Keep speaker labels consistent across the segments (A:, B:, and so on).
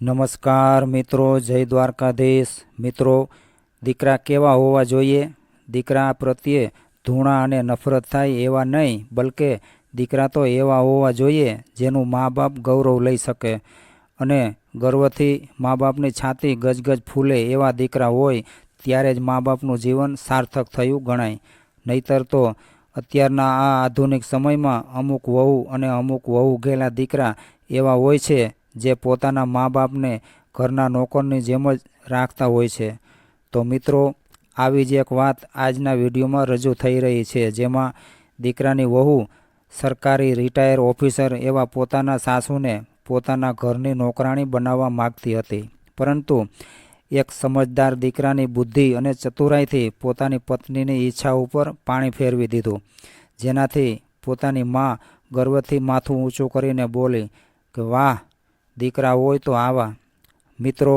A: નમસ્કાર મિત્રો, જય દ્વારકાધીશ. મિત્રો, દીકરા કેવા હોવા જોઈએ? દીકરા પ્રત્યે ધૂણા અને નફરત થાય એવા નહીં, બલકે દીકરા તો એવા હોવા જોઈએ જેનું મા બાપ ગૌરવ લઈ શકે. અને ગર્વથી મા બાપની છાતી ગજગજ ફૂલે એવા દીકરા હોય ત્યારે જ મા બાપનું જીવન સાર્થક થયું ગણાય. નહીતર તો અત્યારના આ આધુનિક સમયમાં અમુક વહુ અને અમુક વહુ ઘેલા દીકરા એવા હોય છે જે પોતાના મા બાપને ઘરના નોકરની જેમ જ રાખતા હોય છે. તો મિત્રો, આવી જ એક વાત આજના વિડીયોમાં રજૂ થઈ રહી છે, જેમાં દીકરાની વહુ સરકારી રિટાયર ઓફિસર એવા પોતાના સાસુને પોતાના ઘરની નોકરાણી બનાવવા માગતી હતી. પરંતુ એક સમજદાર દીકરાની બુદ્ધિ અને ચતુરાઈથી પોતાની પત્નીની ઈચ્છા ઉપર પાણી ફેરવી દીધું. જેનાથી પોતાની મા ગર્વથી માથું ઊંચું કરીને બોલી કે, વાહ દીકરા હોય તો આવા. મિત્રો,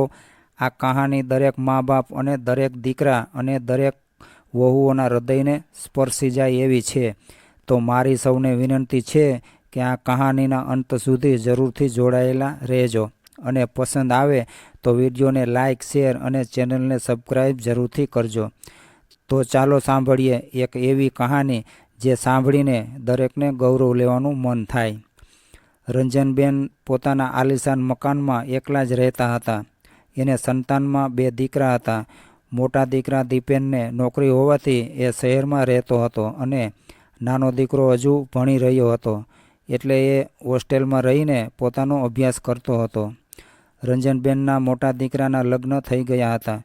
A: આ કહાની દરેક મા બાપ અને દરેક દીકરા અને દરેક વહુઓના હૃદયને સ્પર્શી જાય એવી છે. તો મારી સૌને વિનંતી છે કે આ કહાનીના અંત સુધી જરૂરથી જોડાયેલા રહેજો. અને પસંદ આવે તો વિડીયોને લાઇક શેર અને ચેનલને સબસ્ક્રાઈબ જરૂરથી કરજો. તો ચાલો સાંભળીએ એક એવી કહાની જે સાંભળીને દરેકને ગૌરવ લેવાનું મન થાય. રંજનબેન પોતાના આલિશાન મકાનમાં એકલા જ રહેતા હતા. એને સંતાનમાં બે દીકરા હતા. મોટા દીકરા દીપેનને નોકરી હોવાથી એ શહેરમાં રહેતો હતો અને નાનો દીકરો હજુ ભણી રહ્યો હતો. એટલે એ હોસ્ટેલમાં રહીને પોતાનો અભ્યાસ કરતો હતો. રંજનબેનના મોટા દીકરાના લગ્ન થઈ ગયા હતા.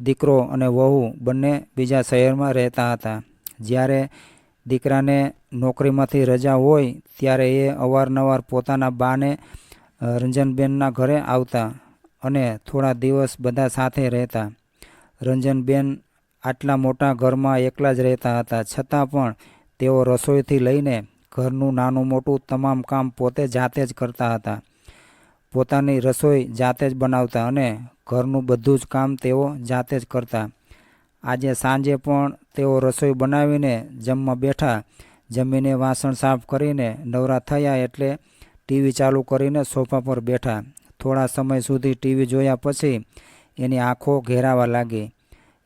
A: દીકરો અને વહુ બંને બીજા શહેરમાં રહેતા હતા. જ્યારે દીકરાને નોકરીમાંથી રજા હોય ત્યારે એ અવારનવાર પોતાના બાને રંજનબેનના ઘરે આવતા અને થોડા દિવસ બધા સાથે રહેતા. રંજનબેન આટલા મોટા ઘરમાં એકલા જ રહેતા હતા. છતાં પણ તેઓ રસોઈથી લઈને ઘરનું નાનું મોટું તમામ કામ પોતે જાતે જ કરતા હતા. પોતાની રસોઈ જાતે જ બનાવતા અને ઘરનું બધું જ કામ તેઓ જાતે જ કરતા. આજે સાંજે પણ તેઓ રસોઈ બનાવીને જમવા બેઠા. જમીને વાસણ સાફ કરીને નવરા થયા એટલે ટીવી ચાલુ કરીને સોફા પર બેઠા. થોડા સમય સુધી ટીવી જોયા પછી એની આંખો ઘેરાવા લાગી.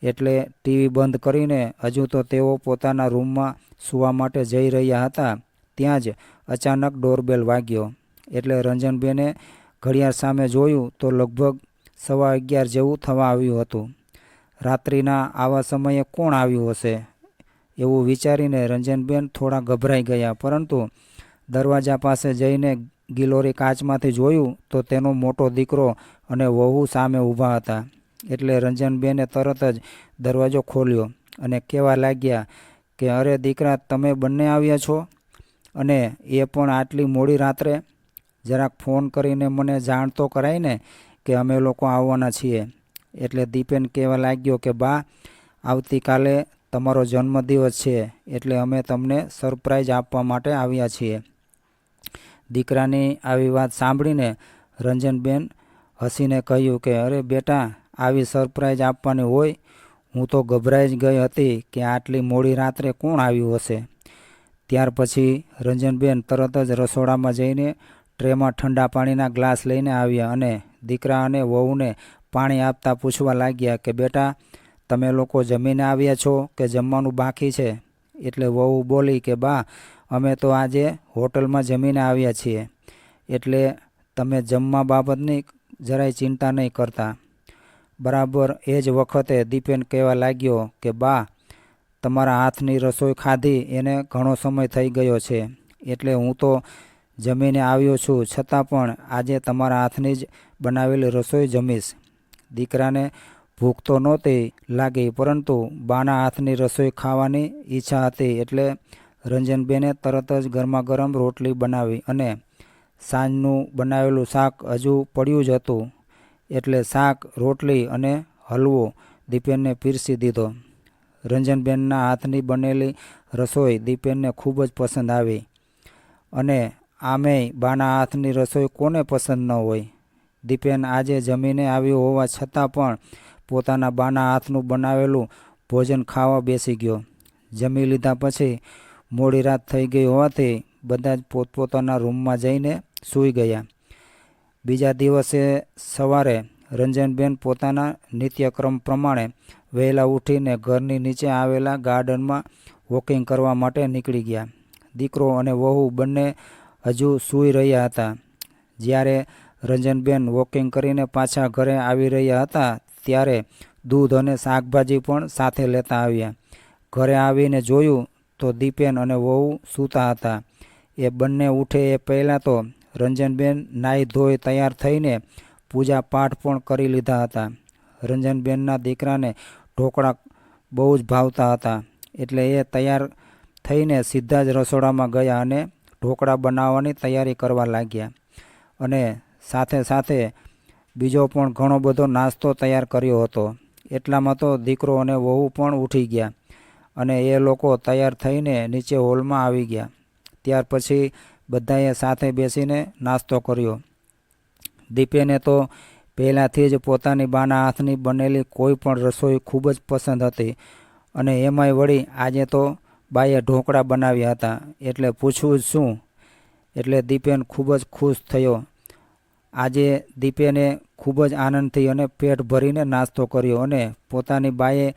A: એટલે ટીવી બંધ કરીને હજુ તો તેઓ પોતાના રૂમમાં સૂવા માટે જઈ રહ્યા હતા. ત્યાં જ અચાનક ડોરબેલ વાગ્યો. એટલે રંજનબેને ઘડિયાળ સામે જોયું તો લગભગ સવા અગિયાર જેવું થવા આવ્યું હતું. રાત્રિના આવા સમયે કોણ આવ્યું હશે? એવું વિચારીને રંજનબેન થોડા ગભરાઈ ગયા. પરંતુ દરવાજા પાસે જઈને ગિલોરી કાચમાંથી જોયું તો તેનો મોટો દીકરો અને વહુ સામે ઊભા હતા. એટલે રંજનબેને તરત જ દરવાજો ખોલ્યો અને કહેવા લાગ્યા કે, અરે દીકરા, તમે બંને આવ્યા છો? અને એ પણ આટલી મોડી રાત્રે? જરાક ફોન કરીને મને જાણ તો કરાય ને કે અમે લોકો આવવાના છીએ. એટલે દીપેન કહેવા લાગ્યો કે, બા, આવતીકાલે તમારો જન્મદિવસ છે, એટલે અમે તમને સરપ્રાઈઝ આપવા માટે આવ્યા છીએ. દીકરાની આવી વાત સાંભળીને રંજનબેન હસીને કહ્યું કે, અરે બેટા, આવી સરપ્રાઈઝ આપવાની હોય, હું તો ગભરાઈ જ ગઈ હતી કે આટલી મોડી રાત્રે કોણ આવ્યું હશે. ત્યાર પછી રંજનબેન તરત જ રસોડામાં જઈને ટ્રેમાં ઠંડા પાણીના ગ્લાસ લઈને આવ્યા અને દીકરા અને વહુને પાણી આપતા પૂછવા લાગ્યા કે, બેટા, તમે લોકો જમીને આવ્યા છો કે જમવાનું બાકી છે? એટલે વહુ બોલી કે, બા, અમે તો આજે હોટલમાં જમીને આવ્યા છીએ. એટલે તમે જમવા બાબતની જરાય ચિંતા નહીં કરતા. બરાબર એ જ વખતે દીપેન કહેવા લાગ્યો કે, બા, તમારા હાથની રસોઈ ખાધી, એને ઘણો સમય થઈ ગયો છે. એટલે હું તો જમીને આવ્યો છું. છતાં પણ આજે તમારા હાથની જ બનાવેલી રસોઈ જમીશ. દીકરાને ભૂખ તો નહોતી લાગી, પરંતુ બાના હાથની રસોઈ ખાવાની ઈચ્છા હતી એટલે રંજનબેને તરત જ ગરમા ગરમ રોટલી બનાવી અને સાંજનું બનાવેલું શાક હજુ પડ્યું જ હતું. એટલે શાક, રોટલી અને હલવો દીપેનને પીરસી દીધો. રંજનબેનના હાથની બનેલી રસોઈ દીપેનને ખૂબ જ પસંદ આવી. અને આમેય બાના હાથની રસોઈ કોને પસંદ ન હોય? દીપેન આજે જમીને આવ્યો હોવા છતાં પણ પોતાના બાના હાથનું બનાવેલું ભોજન ખાવા બેસી ગયો. જમી લીધા પછી મોડી રાત થઈ ગઈ હોવાથી બધા જ પોતપોતાના રૂમમાં જઈને સૂઈ ગયા. બીજા દિવસે સવારે રંજનબેન પોતાના નિત્યક્રમ પ્રમાણે વહેલા ઉઠીને ઘરની નીચે આવેલા ગાર્ડનમાં વોકિંગ કરવા માટે નીકળી ગયા. દીકરો અને વહુ બંને હજુ સૂઈ રહ્યા હતા. જ્યારે રંજનબેન વોકિંગ કરીને પાછા ઘરે આવી રહ્યા હતા, ત્યારે દૂધ અને શાકભાજી પણ સાથે લેતા આવ્યા. ઘરે આવીને જોયું તો દીપેન અને વહુ સૂતા હતા. એ બંને ઉઠે એ પહેલાં તો રંજનબેન નાહી ધોઈ તૈયાર થઈને પૂજા પાઠ પણ કરી લીધા હતા. રંજનબેનના દીકરાને ઢોકળા બહુ જ ભાવતા હતા, એટલે એ તૈયાર થઈને સીધા જ રસોડામાં ગયા અને ઢોકળા બનાવવાની તૈયારી કરવા લાગ્યા. અને સાથે સાથે બીજો પણ ઘણો બધો નાસ્તો તૈયાર કર્યો હતો. એટલામાં તો દીકરો અને વહુ પણ ઉઠી ગયા અને એ લોકો તૈયાર થઈને નીચે હોલમાં આવી ગયા. ત્યાર પછી બધાએ સાથે બેસીને નાસ્તો કર્યો. દીપેને તો પહેલાંથી જ પોતાની બાના હાથની બનેલી કોઈ પણ રસોઈ ખૂબ જ પસંદ હતી અને એમાંય વળી આજે તો બાએ ઢોકળા બનાવ્યા હતા. એટલે પૂછવું શું? એટલે દીપેન ખૂબ જ ખુશ થયો. આજે દીપેને ખૂબ જ આનંદથી અને પેટ ભરીને નાસ્તો કર્યો અને પોતાની બાએ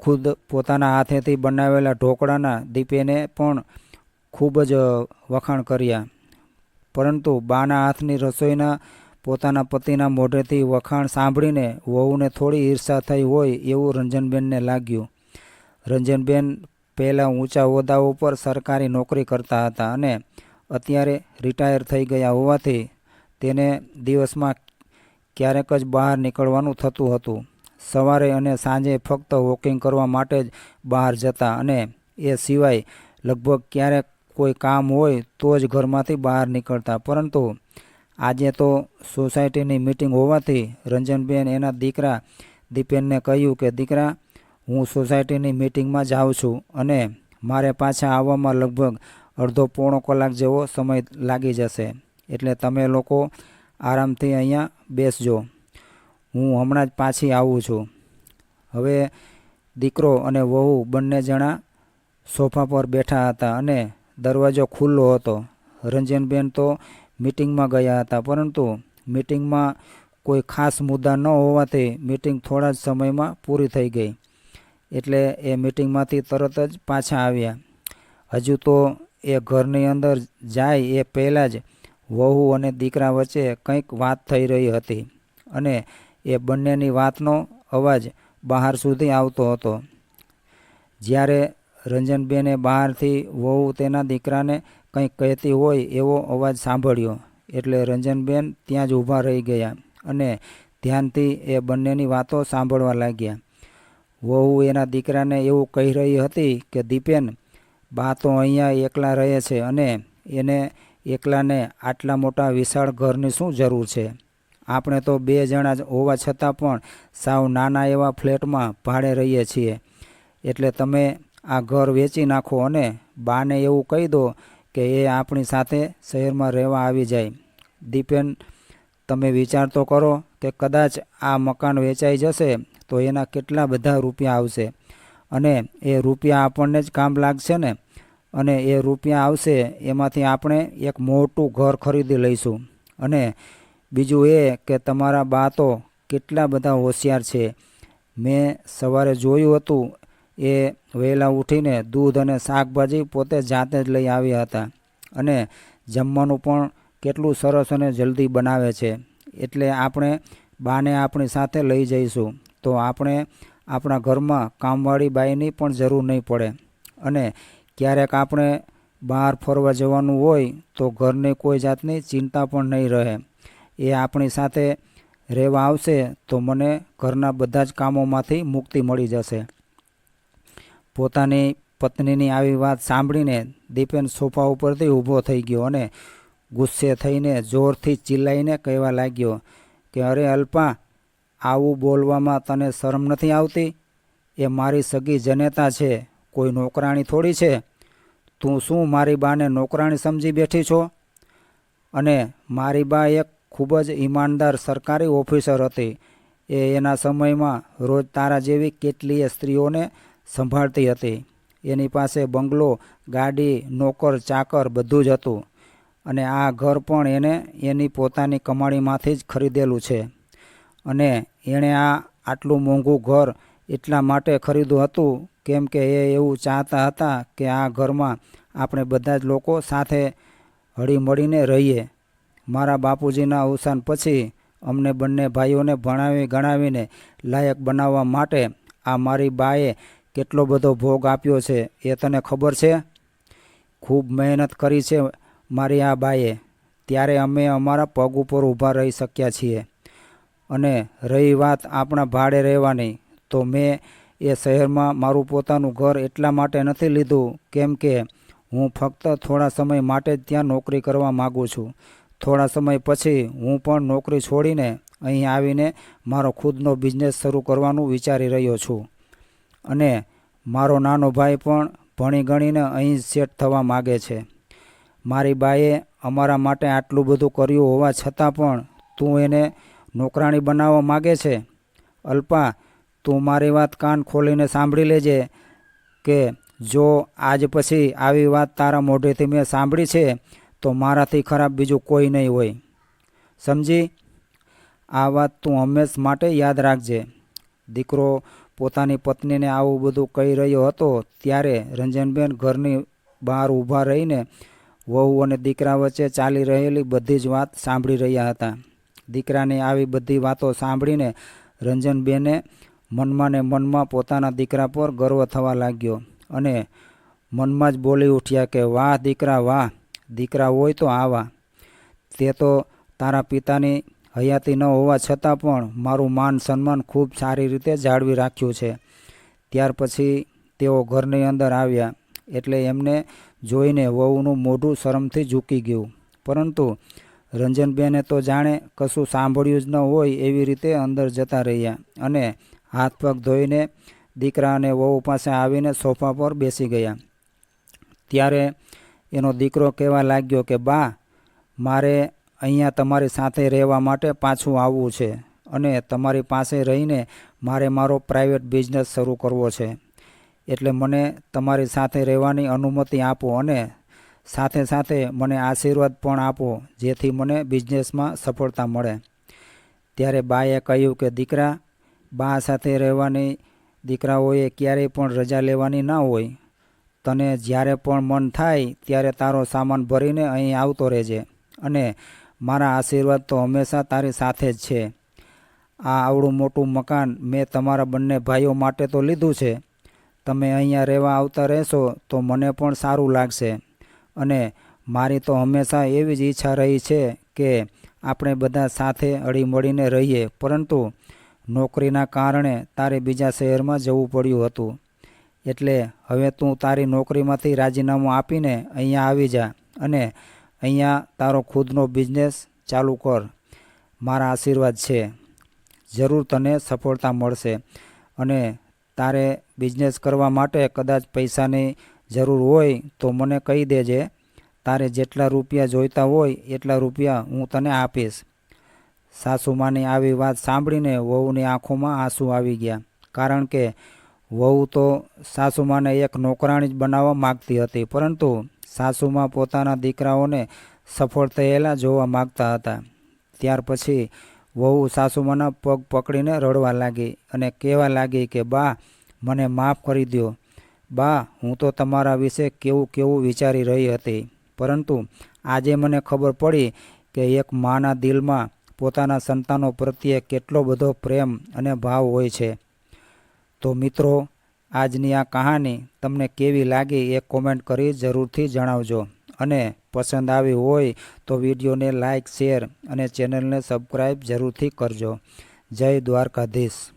A: ખુદ પોતાના હાથેથી બનાવેલા ઢોકળાના દીપેને પણ ખૂબ જ વખાણ કર્યા. પરંતુ બાના હાથની રસોઈના પોતાના પતિના મોઢેથી વખાણ સાંભળીને વહુને થોડી ઈર્ષા થઈ હોય એવું રંજનબેનને લાગ્યું. રંજનબેન પહેલાં ઊંચા હોદ્દાઓ પર સરકારી નોકરી કરતા હતા અને અત્યારે રિટાયર થઈ ગયા હોવાથી તેને દિવસમાં ક્યારેક જ બહાર નીકળવાનું થતું હતું. સવારે અને સાંજે ફક્ત વોકિંગ કરવા માટે જ બહાર જતા અને એ સિવાય લગભગ ક્યારેક કોઈ કામ હોય તો જ ઘરમાંથી બહાર નીકળતા. પરંતુ આજે તો સોસાયટીની મિટિંગ હોવાથી રંજનબેન એના દીકરા દીપેનને કહ્યું કે, દીકરા, હું સોસાયટીની મિટિંગમાં જાઉં છું અને મારે પાછા આવવામાં લગભગ અડધો પોણો કલાક જેવો સમય લાગી જશે. એટલે તમે લોકો આરામથી અહીંયા બેસજો. હું હમણાં જ પાછી આવું છું. હવે દીકરો અને વહુ બંને જણા સોફા પર બેઠા હતા અને દરવાજો ખુલ્લો હતો. રંજનબેન તો મિટિંગમાં ગયા હતા, પરંતુ મિટિંગમાં કોઈ ખાસ મુદ્દા ન હોવાથી મિટિંગ થોડા જ સમયમાં પૂરી થઈ ગઈ. એટલે એ મિટિંગમાંથી તરત જ પાછા આવ્યા. હજુ તો એ ઘરની અંદર જાય એ પહેલાં જ વહુ અને દીકરા વચ્ચે કંઈક વાત થઈ રહી હતી અને એ બંનેની વાતનો અવાજ બહાર સુધી આવતો હતો. જ્યારે રંજનબેને બહારથી વહુ તેના દીકરાને કંઈક કહેતી હોય એવો અવાજ સાંભળ્યો, એટલે રંજનબેન ત્યાં જ ઊભા રહી ગયા અને ધ્યાનથી એ બંનેની વાતો સાંભળવા લાગ્યા. વહુ એના દીકરાને એવું કહી રહી હતી કે, દીપેન, બા તો અહીંયા એકલા રહે છે અને એને એકલાને આટલા મોટા વિશાળ ઘરની શું જરૂર છે? આપણે તો બે જણા હોવા છતાં પણ સાવ નાના એવા ફ્લેટમાં ભાડે રહીએ છીએ. એટલે તમે આ ઘર વેચી નાખો અને બાને એવું કહી દો કે એ આપણી સાથે શહેરમાં રહેવા આવી જાય. દીપેન, તમે વિચાર તો કરો કે કદાચ આ મકાન વેચાઈ જશે તો એના કેટલા બધા રૂપિયા આવશે. અને એ રૂપિયા આપણને જ કામ લાગશે ને? અને એ રૂપિયા આવશે, એમાંથી આપણે એક મોટું ઘર ખરીદી લઈશું. અને બીજું એ કે તમારા બા તો કેટલા બધા હોશિયાર છે. મેં સવારે જોયું હતું, એ વહેલા ઉઠીને દૂધ અને શાકભાજી પોતે જાતે જ લઈ આવ્યા હતા. અને જમવાનું પણ કેટલું સરસ અને જલ્દી બનાવે છે. એટલે આપણે બાને આપણી સાથે લઈ જઈશું. તો આપણે આપણા ઘરમાં કામવાળી બાઈની પણ જરૂર નહીં પડે. અને ક્યારેક આપણે બહાર ફરવા જવાનું હોય તો ઘરની કોઈ જાતની ચિંતા પણ નહીં રહે. એ આપણી સાથે રહેવા આવશે તો મને ઘરના બધા જ કામોમાંથી મુક્તિ મળી જશે. પોતાની પત્નીની આવી વાત સાંભળીને દીપેન સોફા ઉપરથી ઊભો થઈ ગયો અને ગુસ્સે થઈને જોરથી ચિલ્લાઈને કહેવા લાગ્યો કે, અરે અલ્પા, આવું બોલવામાં તને શરમ નથી આવતી? એ મારી સગી જનેતા છે. કોઈ નોકરાણી થોડી છે? તું શું મારી બાને નોકરાણી સમજી બેઠી છો? અને મારી બા એક ખૂબ જ ઈમાનદાર સરકારી ઓફિસર હતી. એ એના સમયમાં રોજ તારા જેવી કેટલીય સ્ત્રીઓને સંભાળતી હતી. એની પાસે બંગલો, ગાડી, નોકર, ચાકર બધું જ હતું. અને આ ઘર પણ એને એની પોતાની કમાણીમાંથી જ ખરીદેલું છે. અને એણે આ આટલું મોંઘું ઘર એટલા માટે ખરીદ્યું હતું. કેમ કે એ એવું ચાહતા હતા કે આ ઘરમાં આપણે બધા જ લોકો સાથે હળીમળીને રહીએ. મારા બાપુજીના અવસાન પછી અમને બંને ભાઈઓને ભણાવી ગણાવીને લાયક બનાવવા માટે આ મારી બાએ કેટલો બધો ભોગ આપ્યો છે એ તને ખબર છે? ખૂબ મહેનત કરી છે મારી આ બાએ. ત્યારે અમે અમારા પગ ઉપર ઊભા રહી શક્યા છીએ. અને રહી વાત આપણા ભાડે રહેવાની. તો મેં એ શહેરમાં મારું પોતાનું ઘર એટલા માટે નથી લીધું કેમ કે હું ફક્ત થોડા સમય માટે જ ત્યાં નોકરી કરવા માગું છું. થોડા સમય પછી હું પણ નોકરી છોડીને અહીં આવીને મારો ખુદનો બિઝનેસ શરૂ કરવાનું વિચારી રહ્યો છું. અને મારો નાનો ભાઈ પણ ભણી ગણીને અહીં સેટ થવા માગે છે. મારી બાએ અમારા માટે આટલું બધું કર્યું હોવા છતાં પણ તું એને નોકરાણી બનાવવા માગે છે? અલ્પા તું મારી વાત કાન ખોલીને સાંભળી લેજે કે જો આજ પછી આવી વાત તારા મોઢેથી મેં સાંભળી છે, તો મારાથી ખરાબ બીજું કોઈ નહીં હોય. સમજી? આ વાત તું હંમેશ માટે યાદ રાખજે. દીકરો પોતાની પત્નીને આવું બધું કહી રહ્યો હતો, ત્યારે રંજનબેન ઘરની બહાર ઊભા રહીને વહુ અને દીકરા વચ્ચે ચાલી રહેલી બધી જ વાત સાંભળી રહ્યા હતા. દીકરાની આવી બધી વાતો સાંભળીને રંજનબેને મનમાં ને મનમાં પોતાના દીકરા પર ગર્વ થવા લાગ્યો અને મનમાં જ બોલી ઉઠ્યા કે, વાહ દીકરા વાહ, દીકરા હોય તો આવા. તે તો તારા પિતાની હયાતી ન હોવા છતાં પણ મારું માન સન્માન ખૂબ સારી રીતે જાળવી રાખ્યું છે. ત્યાર પછી તેઓ ઘરની અંદર આવ્યા એટલે એમને જોઈને વહુનું મોઢું શરમથી ઝૂકી ગયું. પરંતુ રંજનબેને તો જાણે કશું સાંભળ્યું જ ન હોય એવી રીતે અંદર જતા રહ્યા અને હાથ પગ ધોઈને દીકરા અને વહુ પાસે આવીને સોફા પર બેસી ગયા. ત્યારે એનો દીકરો કહેવા લાગ્યો કે, બા, મારે અહીંયા તમારી સાથે રહેવા માટે પાછું આવવું છે અને તમારી પાસે રહીને મારે મારો પ્રાઇવેટ બિઝનેસ શરૂ કરવો છે. એટલે મને તમારી સાથે રહેવાની અનુમતિ આપો અને સાથે સાથે મને આશીર્વાદ પણ આપો, જેથી મને બિઝનેસમાં સફળતા મળે. ત્યારે બાએ કહ્યું કે, દીકરા બા સાથે રહેવાની દીકરાઓએ ક્યારેય પણ રજા લેવાની ના હોય. તને જ્યારે પણ મન થાય ત્યારે તારો સામાન ભરીને અહીં આવતો રહેજે અને મારા આશીર્વાદ તો હંમેશા તારી સાથે જ છે. આ આવડું મોટું મકાન મેં તમારા બંને ભાઈઓ માટે તો લીધું છે. તમે અહીંયા રહેવા આવતા રહેશો તો મને પણ સારું લાગશે. અને મારી તો હંમેશા એવી જ ઈચ્છા રહી છે કે આપણે બધા સાથે હળીમળીને રહીએ. પરંતુ નોકરીના કારણે તારે બીજા શહેરમાં જવું પડ્યું હતું. એટલે હવે તું તારી નોકરીમાંથી રાજીનામું આપીને અહીંયા આવી જા અને અહીંયા તારો ખુદનો બિઝનેસ ચાલુ કર. મારા આશીર્વાદ છે. જરૂર તને સફળતા મળશે અને તારે બિઝનેસ કરવા માટે કદાચ પૈસાની જરૂર હોય તો મને કહી દેજે. તારે જેટલા રૂપિયા જોઈતા હોય એટલા રૂપિયા હું તને આપીશ. સાસુમાની આવી વાત સાંભળીને વહુની આંખોમાં આંસુ આવી ગયા. કારણ કે વહુ તો સાસુમાને એક નોકરાણી જ બનાવવા માગતી હતી, પરંતુ સાસુમાં પોતાના દીકરાઓને સફળ થયેલા જોવા માગતા હતા. ત્યાર પછી વહુ સાસુમાના પગ પકડીને રડવા લાગી અને કહેવા લાગી કે, બા, મને માફ કરી દો બા, હું તો તમારા વિશે કેવું કેવું વિચારી રહી હતી, પરંતુ આજે મને ખબર પડી કે એક માના દિલમાં પોતાના સંતાનો પ્રત્યે કેટલો બધો પ્રેમ અને ભાવ હોય છે. તો મિત્રો, આજની આ કહાની તમને કેવી લાગી એ કોમેન્ટ કરી જરૂરથી જણાવજો. અને પસંદ આવી હોય તો વિડીયોને લાઇક શેર અને ચેનલને સબસ્ક્રાઈબ જરૂરથી કરજો. જય દ્વારકાધીશ.